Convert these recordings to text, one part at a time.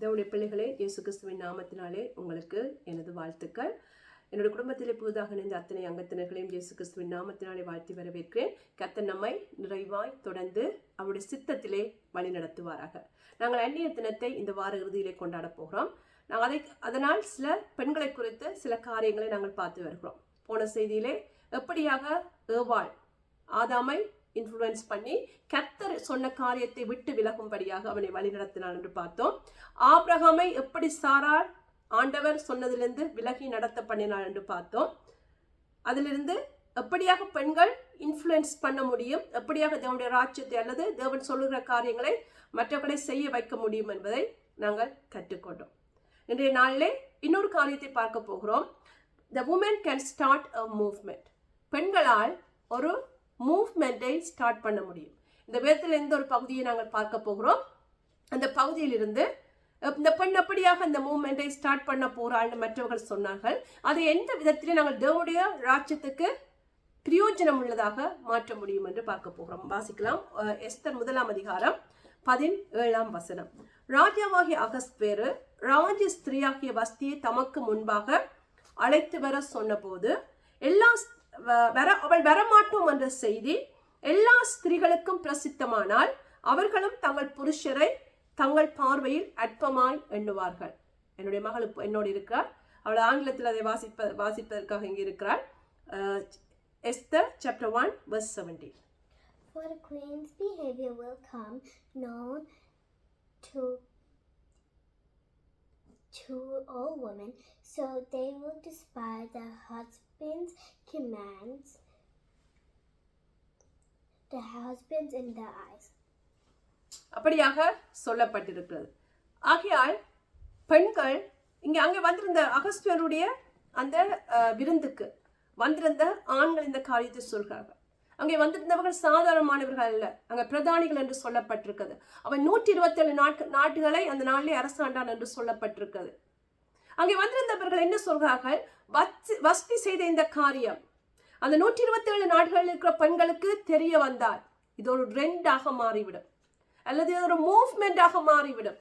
தேவனுடைய பிள்ளைகளே இயேசு கிறிஸ்துவின் நாமத்தினாலே உங்களுக்கு எனது வாழ்த்துக்கள். என்னுடைய குடும்பத்திலே புதிதாக இணைந்த அத்தனை அங்கத்தினர்களையும் இயேசு கிறிஸ்துவின் நாமத்தினாலே வாழ்த்தி வரவேற்கிறேன். கர்த்தர் நம்மை நிறைவாய் தொடர்ந்து அவருடைய சித்தத்திலே வழி நடத்துவாராக. நாங்கள் அந்நிய தினத்தை இந்த வார இறுதியிலே கொண்டாட போகிறோம். நாங்கள் அதை அதனால் சில பெண்களை குறித்து சில காரியங்களை நாங்கள் பார்த்து வருகிறோம். போன செய்தியிலே எப்படியாக ஏவாள் ஆதாமை இன்ஃப்ளூயன்ஸ் பண்ணி கர்த்தர் சொன்ன காரியத்தை விட்டு விலகும்படியாக அவனை வழிநடத்தினான் என்று பார்த்தோம். ஆபிரகாமை எப்படி சாரால் ஆண்டவர் சொன்னதிலிருந்து விலகி நடத்த பண்ணினார் என்று பார்த்தோம். அதிலிருந்து எப்படியாக பெண்கள் இன்ஃப்ளூயன்ஸ் பண்ண முடியும்? எப்படியாக தேவனுடைய ராஜ்யத்தை அல்லது தேவன் சொல்லுகிற காரியங்களை மற்றவர்களை செய்ய வைக்க முடியும் என்பதை நாங்கள் கற்றுக்கொண்டோம். இன்றைய நாளிலே இன்னொரு காரியத்தை பார்க்க போகிறோம். The woman can start a movement பெண்களால் ஒரு மூவ்மெண்ட்டை ஸ்டார்ட் பண்ண முடியும். இந்த வேதத்தில் எந்த ஒரு பகுதியை நாங்கள் பார்க்க போகிறோம்? அந்த பகுதியிலிருந்து இந்த பெண் அப்படியாக அந்த மூவ்மெண்ட்டை ஸ்டார்ட் பண்ண போகிறாள்னு மற்றவர்கள் சொன்னார்கள். அதை எந்த விதத்திலே நாங்கள் தேவனுடைய ராஜ்யத்துக்கு பிரயோஜனம் உள்ளதாக மாற்ற முடியும் என்று பார்க்க போகிறோம். வாசிக்கலாம். எஸ்தர் முதலாம் அதிகாரம் பதினேழாம் வசனம். ராஜாவாகிய அகஸ்பேரு ராஜ ஸ்திரீயாகிய வஸ்தியை தமக்கு முன்பாக அழைத்து வர சொன்னபோது எல்லா வர அவள் வரமாட்டோம் என்ற செய்தி எல்லா ஸ்திரீகளுக்கும் பிரசித்தமானால் அவர்களும் தங்கள் புருஷரை தங்கள் பார்வையில் அற்பமாய் எண்ணுவார்கள். என்னுடைய மகள் இப்போ என்னோடு இருக்கிறார் அவள் ஆங்கிலத்தில் அதை வாசிப்ப வாசிப்பதற்காக இங்கே இருக்கிறாள். Esther chapter one verse seventeen For a queen's behavior will come known to to all women, so they will despise their husbands' commands, the husbands in their eyes. அப்படியாக சொல்லப்பட்டிருக்கிறது ஆகையால் பெண்கள் இங்கே அங்கே வந்திருந்த அகஸ்தியருடைய அந்த விருந்துக்கு வந்திருந்த ஆண்கள் இந்த காரியத்தை சொல்கிறார்கள் அங்கே வந்திருந்தவர்கள் சாதாரணமானவர்கள் அல்ல. அங்கே பிரதானிகள் என்று சொல்லப்பட்டிருக்கிறது. அவன் நூற்றி இருபத்தேழு நாட்கள் நாட்டுகளை அந்த நாளிலே அரசாண்டான் என்று சொல்லப்பட்டிருக்கிறது. அங்கே வந்திருந்தவர்கள் என்ன சொல்கிறார்கள்? வஸ்தி வசதி செய்த இந்த காரியம். அந்த நூற்றி இருபத்தேழு நாடுகளில் இருக்கிற பெண்களுக்கு தெரிய வந்தால் இது ஒரு ட்ரெண்டாக மாறிவிடும். அல்லது இது ஒரு மூவ்மெண்டாக மாறிவிடும்.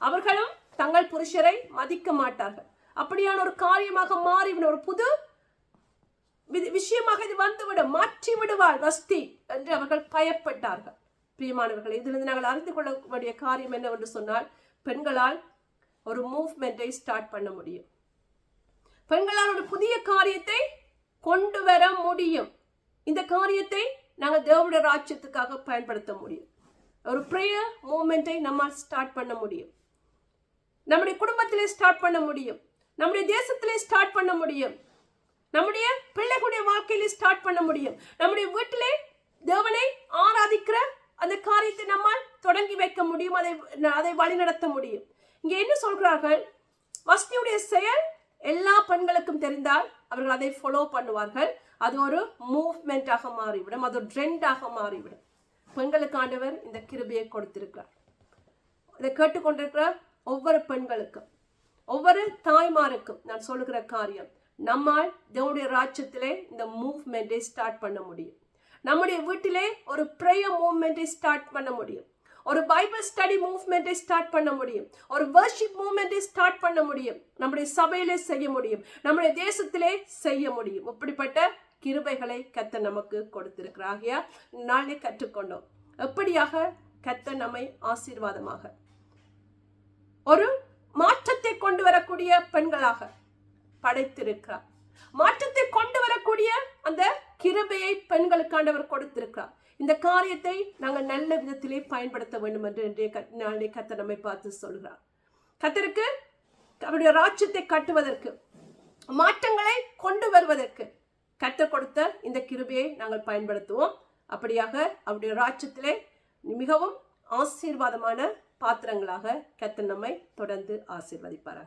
அவர்களும் தங்கள் புருஷரை மதிக்க மாட்டார்கள். அப்படியான ஒரு காரியமாக மாறிவிடும். ஒரு புது விஷயமாக இது வந்துவிடும். மாற்றி விடுவாள் வஸ்தி என்று அவர்கள் பயப்பட்டார்கள். பிரியமானவர்கள் இதிலிருந்து நாங்கள் அறிந்து கொள்ள வேண்டிய காரியம் என்னவென்று சொன்னால் பெண்களால் ஒரு மூவ்மெண்ட்டை ஸ்டார்ட் பண்ண முடியும். பெண்களால் ஒரு புதிய காரியத்தை கொண்டு வர முடியும். இந்த காரியத்தை நாங்கள் தேவனுடைய ராஜ்யத்துக்காக பயன்படுத்த முடியும். ஒரு ப்ரேயர் மூமெண்ட்டை நம்மால் ஸ்டார்ட் பண்ண முடியும். நம்முடைய குடும்பத்திலே ஸ்டார்ட் பண்ண முடியும். நம்முடைய தேசத்திலே ஸ்டார்ட் பண்ண முடியும். நம்முடைய பிள்ளைகளுடைய வாழ்க்கையிலே ஸ்டார்ட் பண்ண முடியும். நம்முடைய வீட்டிலே தேவனை ஆராதிக்கிற அந்த காரியத்தை நம்மால் தொடங்கி வைக்க முடியும். அதை அதை வழிநடத்த முடியும். இங்கே என்ன சொல்கிறார்கள்? வஸ்தியுடைய செயல் எல்லா பெண்களுக்கும் தெரிந்தால் அவர்கள் அதை ஃபாலோ பண்ணுவார்கள். அது ஒரு மூவ்மெண்ட்டாக மாறிவிடும். அது ஒரு ட்ரெண்டாக மாறிவிடும். பெண்களுக்கு ஆண்டவர் இந்த கிருபையை கொடுத்திருக்கிறார். இதை கேட்டுக்கொண்டிருக்கிற ஒவ்வொரு பெண்களுக்கும் ஒவ்வொரு தாய்மாருக்கும் நான் சொல்லுகிற காரியம் நம்மால் தேவனுடைய ராஜ்யத்திலே இந்த மூவ்மெண்ட்டை ஸ்டார்ட் பண்ண முடியும். நம்முடைய வீட்டிலே ஒரு ப்ரேயர் மூவ்மெண்ட்டை ஸ்டார்ட் பண்ண முடியும். ஒரு பைபிள் ஸ்டடி மூவ்மெண்ட்டை ஸ்டார்ட் பண்ண முடியும். ஒரு வர்ஷிப் மூவ்மெண்ட்டை ஸ்டார்ட் பண்ண முடியும். நம்முடைய சபையிலே செய்ய முடியும். நம்முடைய தேசத்திலே செய்ய முடியும். இப்படிப்பட்ட கிருபைகளை கத்த நமக்கு கொடுத்திருக்கிறார். ஆகையா நாளை கற்றுக்கொண்டோம். எப்படியாக கத்த நம்மை ஆசீர்வாதமாக? ஒரு மாற்றத்தை கொண்டு வரக்கூடிய பெண்களாக படைத்திருக்கிறார். மாற்றத்தை கொண்டு வரக்கூடிய அந்த கிருபையை பெண்களுக்காண்டவர் கொடுத்திருக்கிறார். இந்த காரியத்தை நாங்கள் நல்ல விதத்திலே பயன்படுத்த வேண்டும் என்று இன்றைய நாளை கத்த நம்மை பார்த்து சொல்கிறார். கத்தருக்கு அவருடைய ராஜ்யத்தை கட்டுவதற்கு மாற்றங்களை கொண்டு வருவதற்கு கற்றுக் கொடுத்த இந்த கிருபையை நாங்கள் பயன்படுத்துவோம். அப்படியாக அவருடைய ராஜ்யத்திலே மிகவும் ஆசீர்வாதமான பாத்திரங்களாக கத்த நம்மை தொடர்ந்து ஆசீர்வதிப்பார்